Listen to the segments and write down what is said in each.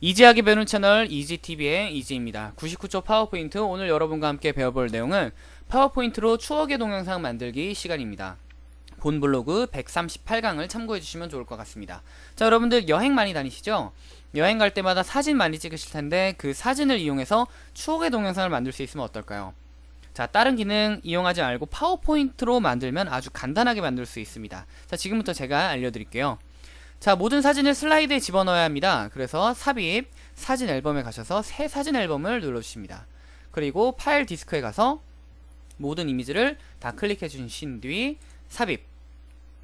이지하게 배우는 채널 이지TV의 이지입니다. 99초 파워포인트 오늘 여러분과 함께 배워볼 내용은 파워포인트로 추억의 동영상 만들기 시간입니다. 본 블로그 138강을 참고해 주시면 좋을 것 같습니다. 자, 여러분들 여행 많이 다니시죠? 여행 갈 때마다 사진 많이 찍으실 텐데 그 사진을 이용해서 추억의 동영상을 만들 수 있으면 어떨까요? 자, 다른 기능 이용하지 말고 파워포인트로 만들면 아주 간단하게 만들 수 있습니다. 자, 지금부터 제가 알려드릴게요. 자, 모든 사진을 슬라이드에 집어넣어야 합니다. 그래서 삽입, 사진 앨범에 가셔서 새 사진 앨범을 눌러주십니다. 그리고 파일 디스크에 가서 모든 이미지를 다 클릭해 주신 뒤 삽입,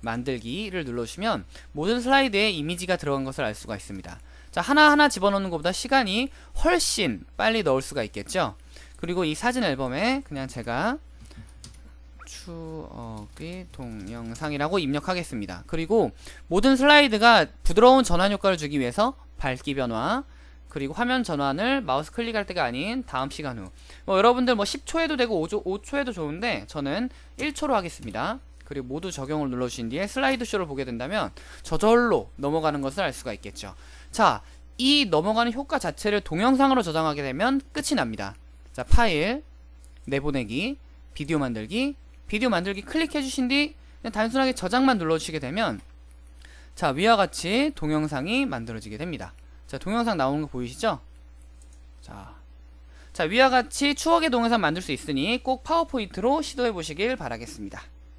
만들기를 눌러주시면 모든 슬라이드에 이미지가 들어간 것을 알 수가 있습니다. 자, 하나하나 집어넣는 것보다 시간이 훨씬 빨리 넣을 수가 있겠죠? 그리고 이 사진 앨범에 그냥 제가 추억의 동영상이라고 입력하겠습니다. 그리고 모든 슬라이드가 부드러운 전환 효과를 주기 위해서 밝기 변화 그리고 화면 전환을 마우스 클릭할 때가 아닌 다음 시간 후. 뭐 여러분들 뭐 10초에도 되고 5초, 5초에도 좋은데 저는 1초로 하겠습니다. 그리고 모두 적용을 눌러주신 뒤에 슬라이드 쇼를 보게 된다면 저절로 넘어가는 것을 알 수가 있겠죠. 자, 이 넘어가는 효과 자체를 동영상으로 저장하게 되면 끝이 납니다. 자, 파일, 내보내기, 비디오 만들기, 비디오 만들기 클릭해 주신 뒤 단순하게 저장만 눌러주시게 되면 자 위와 같이 동영상이 만들어지게 됩니다. 자 동영상 나오는 거 보이시죠? 자, 자 위와 같이 추억의 동영상 만들 수 있으니 꼭 파워포인트로 시도해 보시길 바라겠습니다